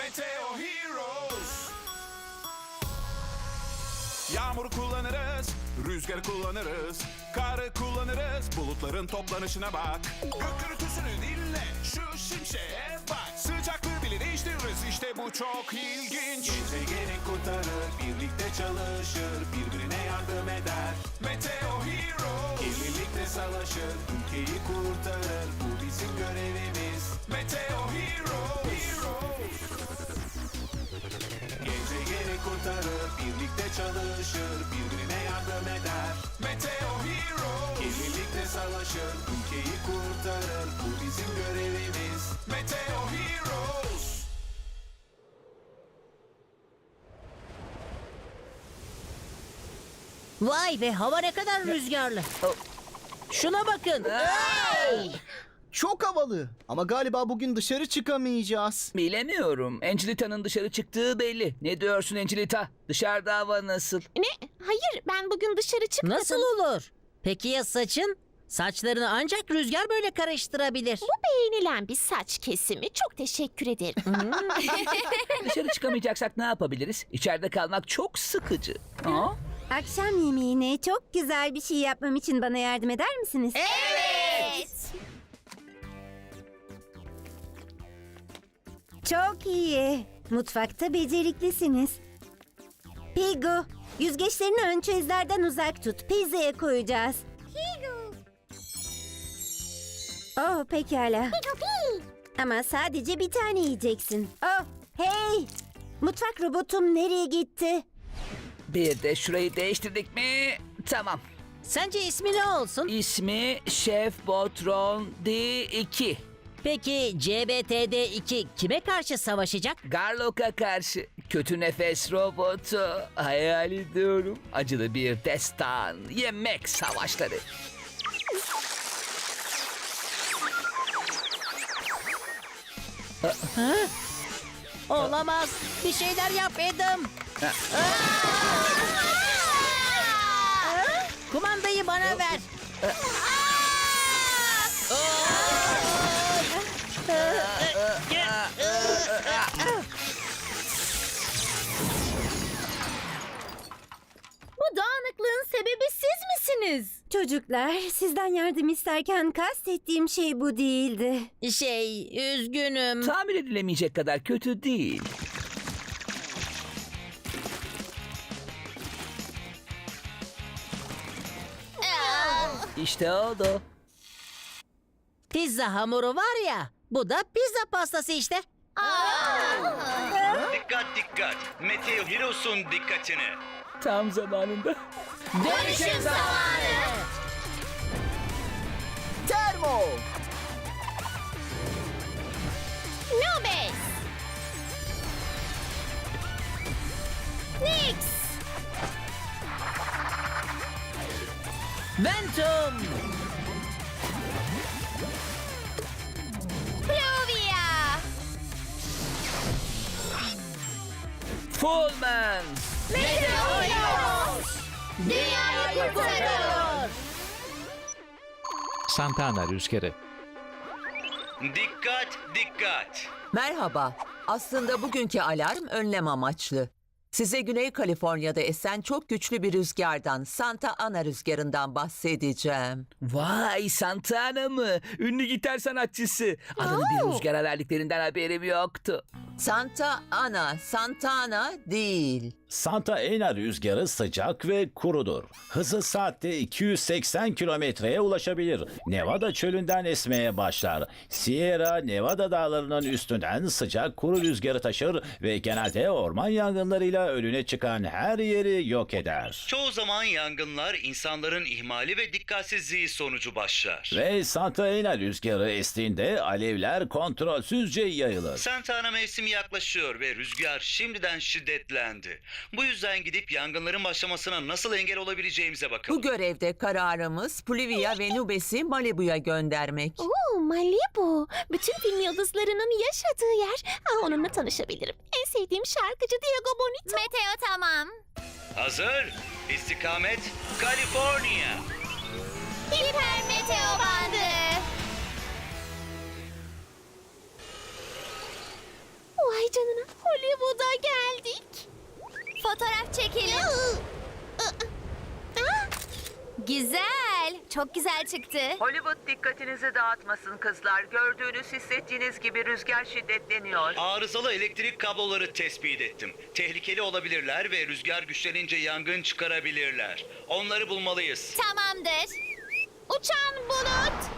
Meteo Heroes. Yağmuru kullanırız, rüzgarı kullanırız, karı kullanırız, bulutların toplanışına bak. Gök gürültüsünü dinle, şu şimşeğe bak. Sıcaklığı bile değiştiririz, işte bu çok ilginç. Gezegeni kurtarır, birlikte çalışır, birbirine yardım eder. Meteo Heroes. Birlikte savaşır, ülkeyi kurtarır, bu bizim görevimiz. Meteo Heroes. Heroes. Kurtarır, birlikte çalışır, birbirine yardım eder. Meteo Heroes. Birlikte savaşır, ülkeyi kurtarır, bu bizim görevimiz. Meteo Heroes. Vay be hava ne kadar rüzgarlı. Şuna bakın. Çok havalı. Ama galiba bugün dışarı çıkamayacağız. Bilemiyorum. Angelita'nın dışarı çıktığı belli. Ne diyorsun Angelita? Dışarıda hava nasıl? Ne? Hayır ben bugün dışarı çıkmadım. Nasıl olur? Peki ya saçın? Saçlarını ancak rüzgar böyle karıştırabilir. Bu beğenilen bir saç kesimi. Çok teşekkür ederim. Dışarı çıkamayacaksak ne yapabiliriz? İçeride kalmak çok sıkıcı. Aa? Akşam yemeğine çok güzel bir şey yapmam için bana yardım eder misiniz? evet. Çok iyi. Mutfakta beceriklisiniz. Pigu, yüzgeçlerini ön çizlerden uzak tut. Pizzaya koyacağız. Pigu. Oh pekala. Ama sadece bir tane yiyeceksin. Oh hey! Mutfak robotum nereye gitti? Bir de şurayı değiştirdik mi? Tamam. Sence ismi ne olsun? İsmi Şef Botron D2. Peki CBTD2 kime karşı savaşacak? Garlock'a karşı kötü nefes robotu hayal ediyorum. Acılı bir destan, yemek savaşları. Olamaz. Bir şeyler yap Adam. Kumandayı bana ver. Misiniz? Çocuklar, sizden yardım isterken kastettiğim şey bu değildi. Şey, üzgünüm. Tamir edilemeyecek kadar kötü değil. İşte oldu. Pizza hamuru var ya. Bu da pizza pastası işte. Dikkat dikkat. Meteo Heroes'un dikkatini. Tam zamanında. Dönüşüm zamanı. Termo. Nubes. Nix. Ventum. Pluvia. Fullman. Meteoros. Dünyayı kurtarıyor. Santana rüzgarı. Dikkat dikkat. Merhaba. Aslında bugünkü alarm önlem amaçlı. Size Güney Kaliforniya'da esen çok güçlü bir rüzgardan, Santa Ana rüzgarından bahsedeceğim. Vay Santana mı? Ünlü gitar sanatçısı. Adını bir rüzgara verdiklerinden haberim yoktu. Santa Ana, Santana değil. Santa Ana rüzgarı sıcak ve kurudur. Hızı saatte 280 kilometreye ulaşabilir. Nevada çölünden esmeye başlar. Sierra Nevada dağlarının üstünden sıcak kuru rüzgarı taşır ve genelde orman yangınlarıyla önüne çıkan her yeri yok eder. Çoğu zaman yangınlar insanların ihmali ve dikkatsizliği sonucu başlar. Ve Santa Ana rüzgarı estiğinde alevler kontrolsüzce yayılır. Santa Ana mevsimi yaklaşıyor ve rüzgar şimdiden şiddetlendi. Bu yüzden gidip yangınların başlamasına nasıl engel olabileceğimize bakalım. Bu görevde kararımız Pluvia ve Nubes'i Malibu'ya göndermek. Oo, Malibu. Bütün film yıldızlarının yaşadığı yer. Ah, onunla tanışabilirim. En sevdiğim şarkıcı Diego Bonito. Meteo tamam. Hazır. İstikamet Kaliforniya. Hiper Meteo bandı. Vay canına. Hollywood'a geldik. Fotoğraf çekelim. Güzel. Çok güzel çıktı. Hollywood dikkatinizi dağıtmasın kızlar. Gördüğünüz, hissettiğiniz gibi rüzgar şiddetleniyor. Arızalı elektrik kabloları tespit ettim. Tehlikeli olabilirler ve rüzgar güçlenince yangın çıkarabilirler. Onları bulmalıyız. Tamamdır. Uçan bulut.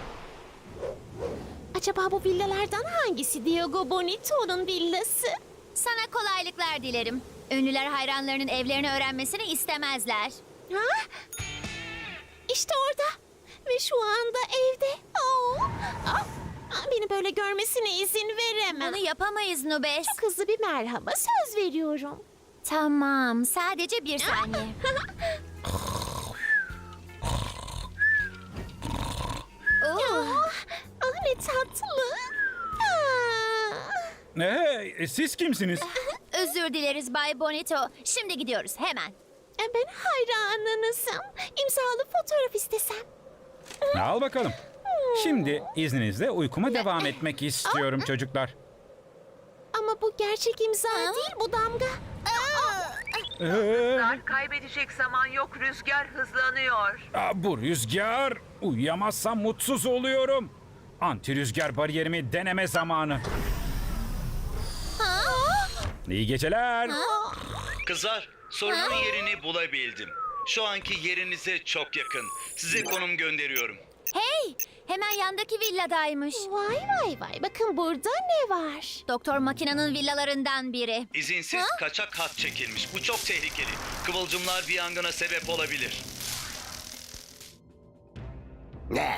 Acaba bu villalardan hangisi Diego Bonito'nun villası? Sana kolaylıklar dilerim. Ünlüler hayranlarının evlerini öğrenmesini istemezler. Ha? İşte orada. Ve şu anda evde. Oo. Ah, ah, Beni böyle görmesine izin veremem. Bunu yapamayız Nubes. Çok hızlı bir merhaba söz veriyorum. Tamam, sadece bir saniye. ne tatlı. Hey, siz kimsiniz? özür dileriz Bay Bonito. Şimdi gidiyoruz hemen. E, Ben hayranınızım. İmzalı fotoğraf istesem. Al bakalım. Şimdi izninizle uykuma devam etmek istiyorum çocuklar. Ama bu gerçek imza değil bu damga. Ee, Kaybedecek zaman yok, rüzgar hızlanıyor. aa, bu rüzgar. Uyuyamazsam mutsuz oluyorum. Anti rüzgar bariyerimi deneme zamanı. İyi geceler. Kızlar, sorunun yerini bulabildim. Şu anki yerinize çok yakın. Size konum gönderiyorum. Hey, hemen yandaki villadaymış. Vay vay vay. Bakın burada ne var? Doktor Makina'nın villalarından biri. İzinsiz kaçak hat çekilmiş. Bu çok tehlikeli. Kıvılcımlar bir yangına sebep olabilir. Ne?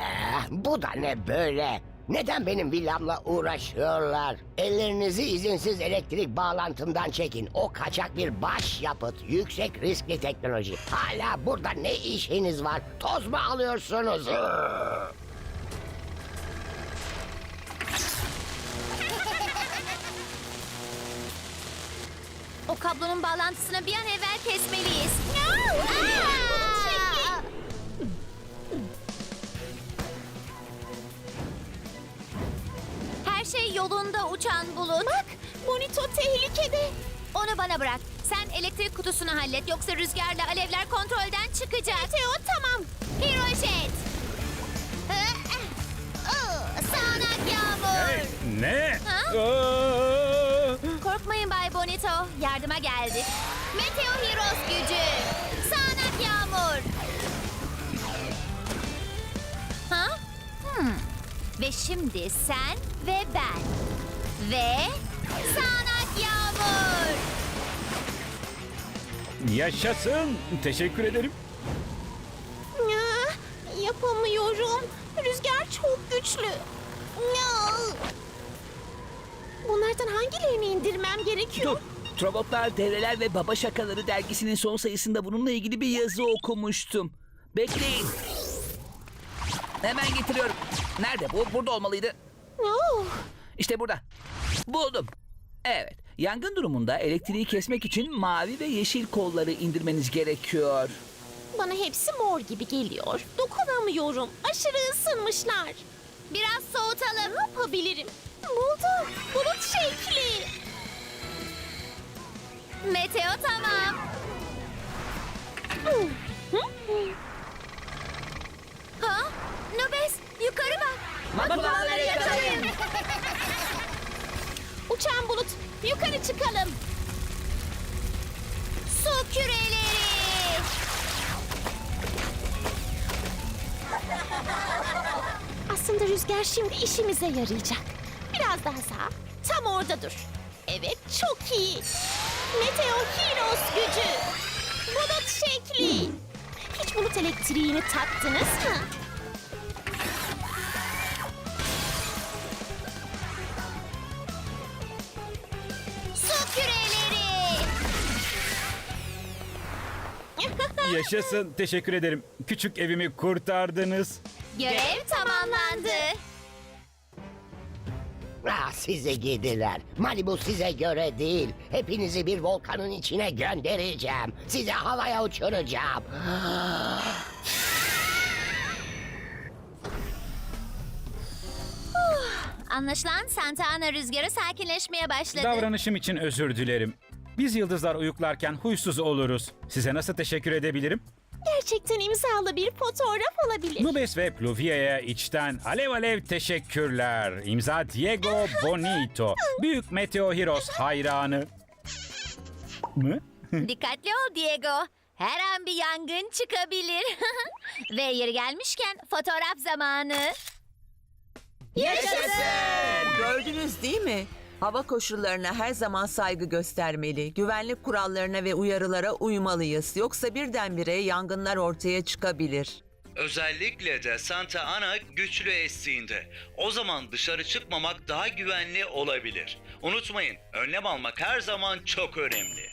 Bu da ne böyle? Neden benim villamla uğraşıyorlar? Ellerinizi izinsiz elektrik bağlantımdan çekin. O kaçak bir baş yapıt. Yüksek riskli teknoloji. Hala burada ne işiniz var? Toz mu alıyorsunuz? O kablonun bağlantısını bir an evvel kesmeliyiz. Aa! Şey yolunda uçan bulut. Bak Bonito tehlikede. Onu bana bırak. Sen elektrik kutusunu hallet yoksa rüzgarla alevler kontrolden çıkacak. Meteo tamam. Hero Jet. Sağanak yağmur. Hey, ne? Ha? Aa! Korkmayın Bay Bonito. Yardıma geldik. Meteo Heroes gücü. Ve şimdi sen ve ben. Ve sağanak yağmur. Yaşasın. Teşekkür ederim. Ya, yapamıyorum. Rüzgar çok güçlü. Ya. Bunlardan hangilerini indirmem gerekiyor? Trobotlar, Devreler ve Baba Şakaları dergisinin son sayısında bununla ilgili bir yazı okumuştum. Bekleyin. Hemen getiriyorum. Nerede bu? Burada olmalıydı. Oh, İşte burada. Buldum. Evet. Yangın durumunda elektriği kesmek için mavi ve yeşil kolları indirmeniz gerekiyor. bana hepsi mor gibi geliyor. Dokunamıyorum. Aşırı ısınmışlar. Biraz soğutalım. Ne yapabilirim? Buldum. Bulut şekli. Meteo tamam. Nubes yukarı bak. Makulaları yakalayın. Uçan bulut. Yukarı çıkalım. Su küreleri. Aslında rüzgar şimdi işimize yarayacak. Biraz daha sağ. Tam orada dur. Evet çok iyi. Meteo Heroes gücü. Bulut şekli. Hiç bulut elektriğini taktınız mı? Yaşasın. Teşekkür ederim. Küçük evimi kurtardınız. Görev tamamlandı. Ah size gidiler. Malibu size göre değil. Hepinizi bir volkanın içine göndereceğim. Sizi havaya uçuracağım. Anlaşılan Santa Ana rüzgarı sakinleşmeye başladı. Davranışım için özür dilerim. Biz yıldızlar uyuklarken huysuz oluruz. Size nasıl teşekkür edebilirim? Gerçekten imzalı bir fotoğraf olabilir. Nubes ve Pluvia'ya içten alev alev teşekkürler. İmza Diego Bonito. Büyük Meteo Heroes hayranı. Mı? Dikkatli ol Diego. Her an bir yangın çıkabilir. Ve yeri gelmişken fotoğraf zamanı. Gördünüz değil mi? Hava koşullarına her zaman saygı göstermeli. Güvenlik kurallarına ve uyarılara uymalıyız. Yoksa birdenbire yangınlar ortaya çıkabilir. Özellikle de Santa Ana güçlü estiğinde. O zaman dışarı çıkmamak daha güvenli olabilir. Unutmayın, önlem almak her zaman çok önemli.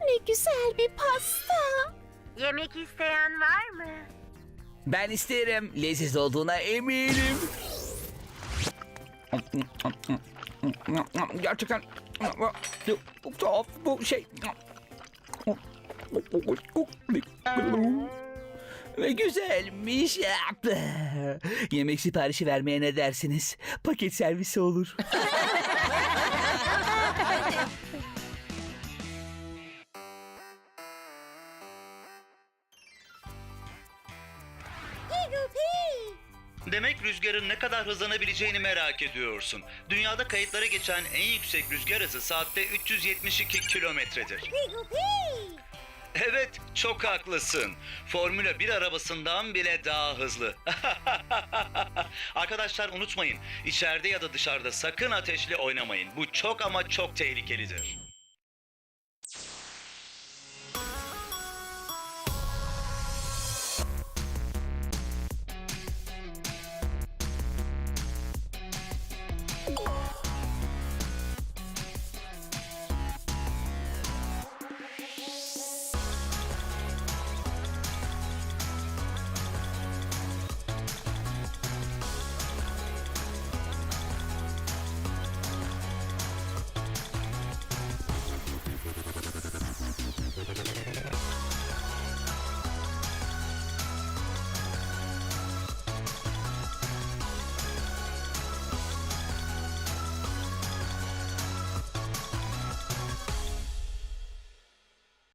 Ne güzel bir pasta. Yemek isteyen var mı? Ben isterim. Leziz olduğuna eminim. Gerçekten tuhaf bu şey. Güzelmiş. Yemek siparişi vermeye ne dersiniz? Paket servisi olur. Demek rüzgarın ne kadar hızlanabileceğini merak ediyorsun. Dünyada kayıtlara geçen en yüksek rüzgar hızı saatte 372 kilometredir. Evet, çok haklısın. Formula 1 arabasından bile daha hızlı. Arkadaşlar unutmayın, içeride ya da dışarıda sakın ateşle oynamayın. Bu çok ama çok tehlikelidir.